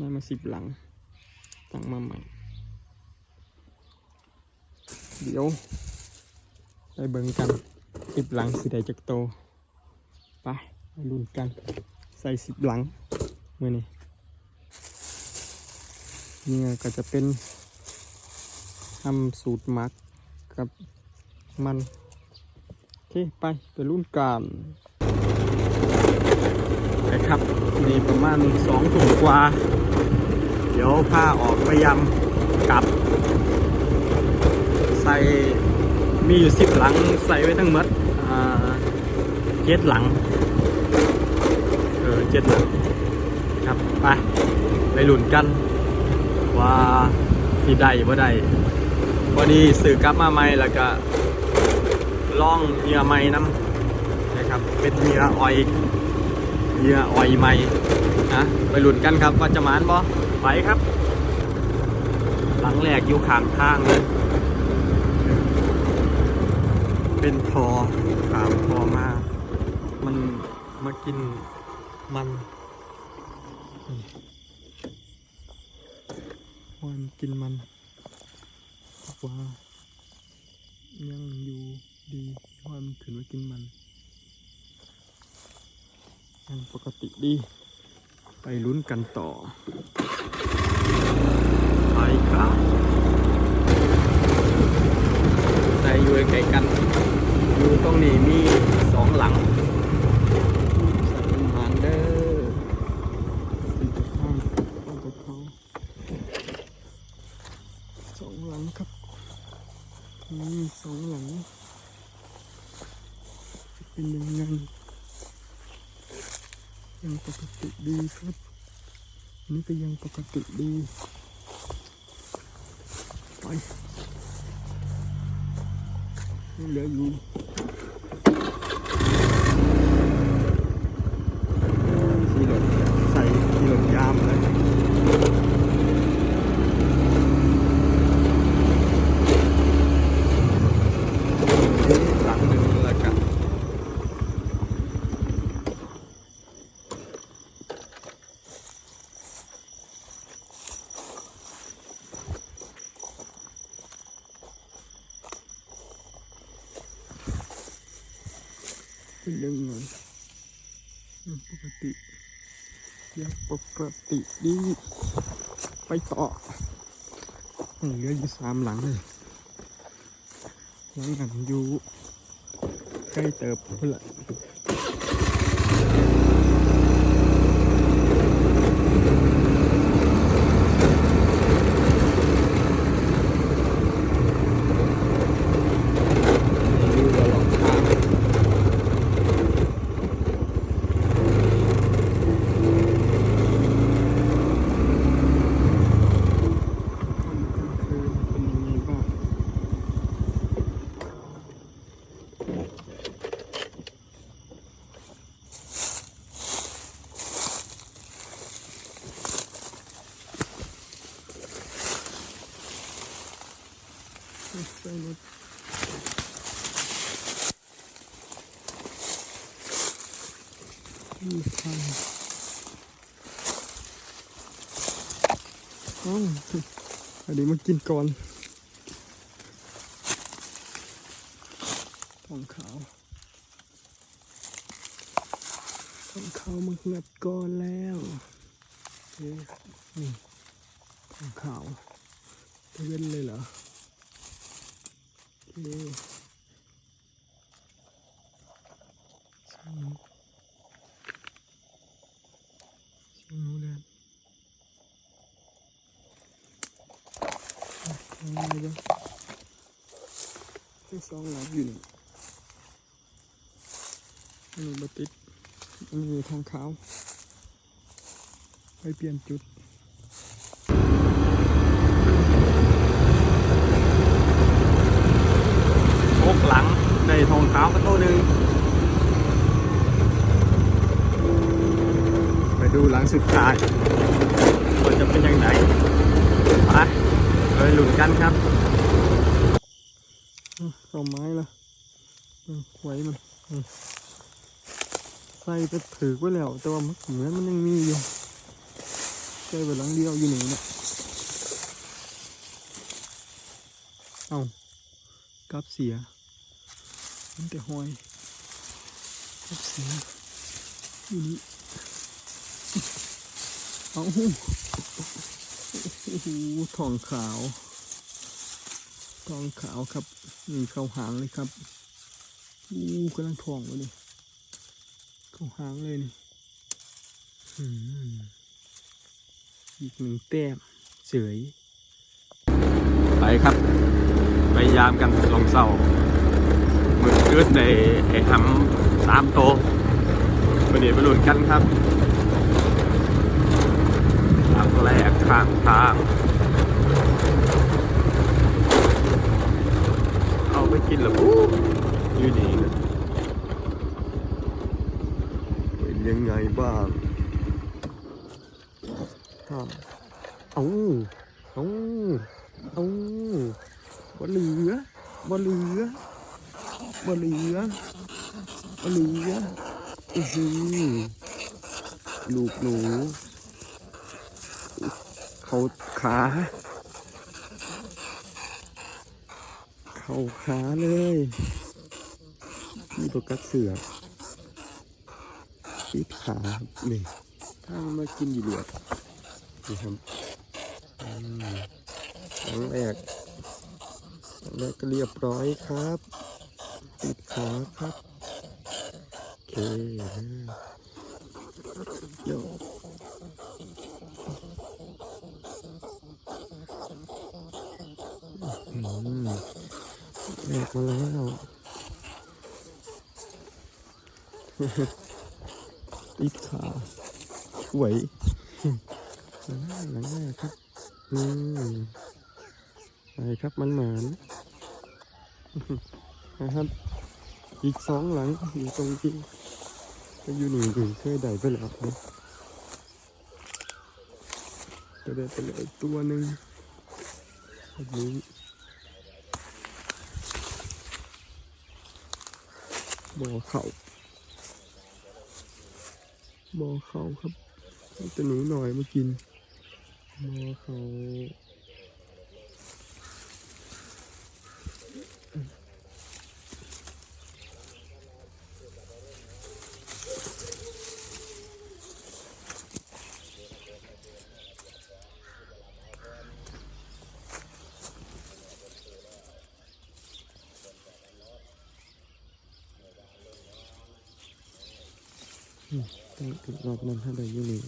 ได้มาสิบหลังตั้งมาใหม่ เดี๋ยวไปเบิ่งกันสิบหลังสิได้จักโตไปลุ้นกัน ใส่สิบหลังเมื่อนี้เนี่ยก็จะเป็นทำสูตรหมักกับมัน โอเค ไปไปรุ่นกันนะครับนี่ประมาณสองถุงกว่า ดี๋ยวผ้าออกไปยำกลับ ใส่มีอยู่สิบหลังใส่ไว้ทั้งหมดเจ็ดหลัง เออเจ็ดหลัง ครับ ไปไปหลุนกัน ว่าสิได้บ่ได้พอดีสื่อกลับมาใหม่แล้วก็ล่องเหยื่อไม้น้ำนะครับ เป็นเหยื่อออย เหยื่อออยไม้นะไปหลุดกันครับว่าจะหมานบ่ไปครับ หลังแรกอยู่ข้างทางเลย เป็นทอขามทอมา มันมากินมันวันกินมันว่ายังอยู่ดีว่ามันถือว่ากินมัน ยังปกติดี ไปลุ้นกันต่อ ไปครับใส่อยู่ไกลๆกัน อยู่ตรงนี้มีสองหลังใส่เป็นหานเด้อเป็นตะข้างต้องตะเขาสองหลังครับมีสองหลังจะเป็นยังไง ยังปกติดีครับ นี่ก็ยังปกติดีไปเหลืออยู่ขี่รถใส่ขี่รถยามเลย หลังหนึ่งแล้วกันเป็นยังไงยังปกติ เยังปกติดีไปต่อยังเหลืออยู่สามหลังเลยยังหันอยู่ใกล้เติบเพื่อนดูตลอดทางคือเป็นยังไงบ้าง ใส่รถนี่ฟัง อันนี้มากินก่อนทองขาวทองขาวมางัดก่อนแล้วเอ๊ะนี่ทองขาวเตือนเลยเหรอโอเคช่างนู้ช่างนู้แลนทำไงบ้าง แค่สองหลังอยู่นี่อันนี้บติดอันนี้ทองขาไปเปลี่ยนจุดหกหลังในทองขาวประตูหนึ่งไปดูหลังสุดท้ายว่าจะเป็นยังไงไปเลยหลุดกันครับ เข้าไม้ละอืมไว้มันใส่ไปถือไว้แล้ว แต่ว่าเหมือนมันยังมีอยู่ใส่ไปหลังเดียวอยู่หนึ่งนี่ยเอากับเสีย มันแต่หอยกับเสียอยู่นี่เอาโอ้โหทองขาว ทองขาวครับนี่เข้าหางเลยครับ อู้กำลังทองเลยเข้าหางเลยนี่อืมอีกหนึ่งแต้มเฉยไปครับไปยามกันลงเสามือยืดในไอ้หำสามโตะประเดี๋ยวไปลุ้นกันครับทางแรกข้างทาง เอาไปกินเหรอปุ๊บ อยู่ดีนะเป็นยังไงบ้างถ้าเอาเอาเอาบ่เหลือบ่เหลือบ่เหลือบ่เหลืออื้อหือลูกหนูเขาขาเขาขาเลย นี่ตัวกัดเสือกปิดขานี่ถ้ามันมากินอยู่เดือดนี่ครับอืมครั้งแรกครั้งแรกก็เรียบร้อยครับปิดขาครับโอเคเดี๋ยวอืมแรกมาแล้ว ติดขาสวยหลังหน้าหลังหน้าครับอืมไปครับมันเหมานนะครับ อีกสองหลังอยู่ตรงที่ก็อยู่หนึ่งถึงเคยได้ไปแล้วนะจะได้ไปเลยตัวหนึ่งแบบนี้บ่อเขา บ่อเขาครับแต่หนูหน่อยมากินบ่อเขาต้อ งถึงรอบนั้นถ้าได้ยูนี่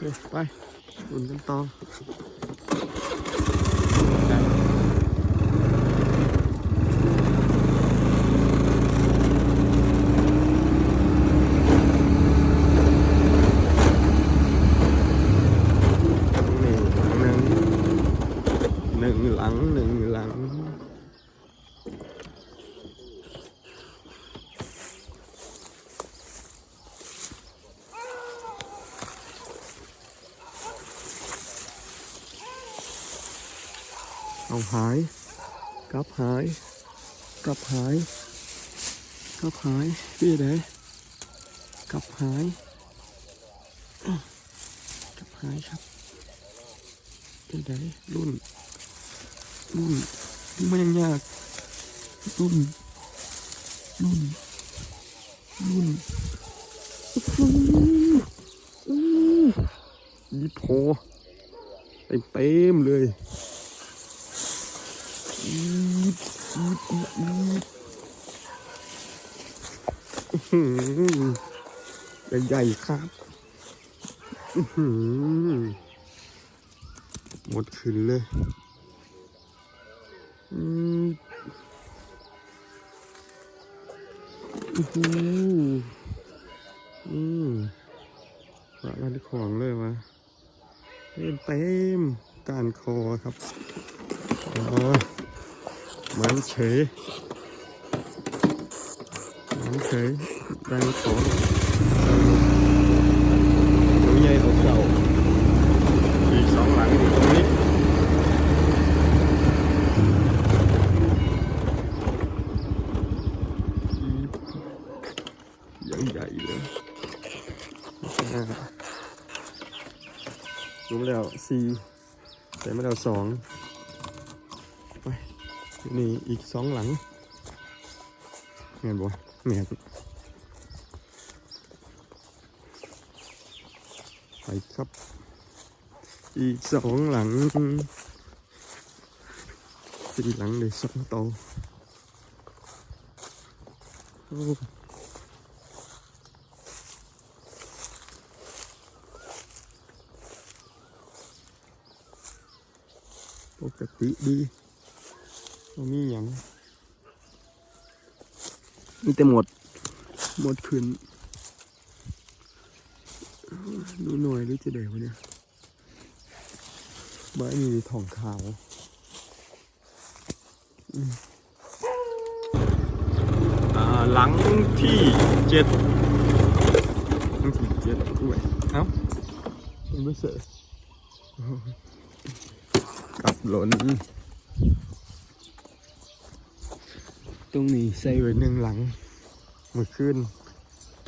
เดี๋ยวไปอุ่นกันต่อ หนึ่งหลังหนึ่งหนึ่งหลังเอา หายกลับหายกลับหายกลับหายพี่ไหนกลับหายกลับหายครับเป็นไดรุ่น รุ่นไมันยังยากรุ่นรุ่นรุ่นอีโพเต็มเต็มเลยอีดอีดอีดอีดอื้อหือ ใหญ่ๆครับหมดขึ้นเลยอืมอื้อหืออืมปะมันของเลยวะเต็มเต็มการคอครับอ๋อ เหมือนเฉยเหมือนเฉยได้รถสองตัวในี่อีกสองหลังเห็นบ่เห็นไปครับ อีกสองหลังสี่หลังเลยสองโตโอ้ปกติดี ม่มีอย่างมีแต่หมด หมดขึ้นดูหน่อยหรือจะเดี๋ยวะเนี่ยบ้านมีทองขาวอืมอ่าหลังที่เจ็ดหลังที่เจ็ดอุ้ยเอ้ามันไม่เสร็จกับหล่น ตรงนี้ใส่ไว้หนึ่งหลังมือขึ้น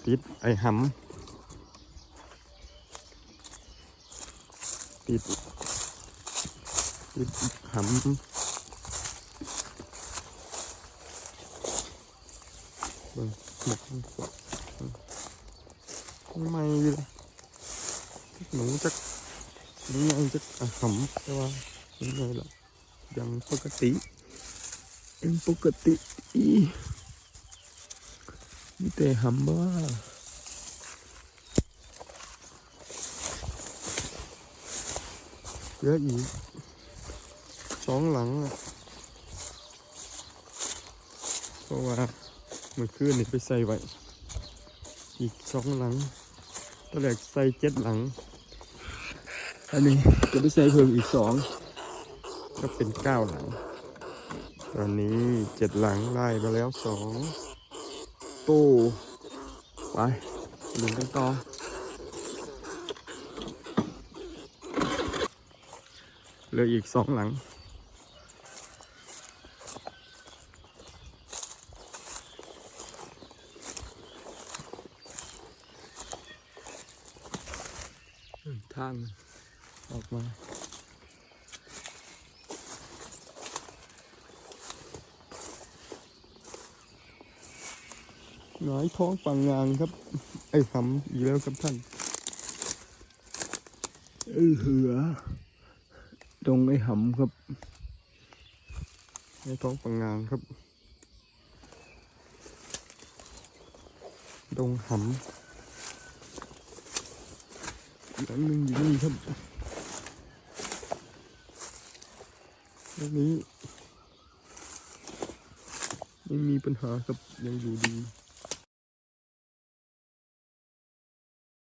ติดไอ้หำติด ติดหำเบิ่งหมกมันกดไม่เลยหนูจะนี่ไงจะอะหำแต่ว่ายังไงล่ะยังปกติ ยังปกติอีมีแต่หำบ้าเยอะอีกสองหลังอะเพราะว่าเมื่อคืนนี่ไปใส่ไว้ อีกสองหลังตอนแรกใส่เจ็ดหลัง อันนี้จะไปใส่เพิ่มอีกสอง ก็เป็นเก้าหลัง อนนี้เจ็ดหลังไล่มาแล้วสองตู้ไปดูกันต่อเหลืออีกสองหลัง ทางออกมา หงายท้องปังงางครับ ไอ้ทำอีกแล้วครับท่านเอ้ยเหือตรงไอ้หำครับไอ้ท้องปังงางครับตรงหำหลังหนึ่งอยู่นี่ครับตรงนี้ไม่มีปัญหาครับยังอยู่ดี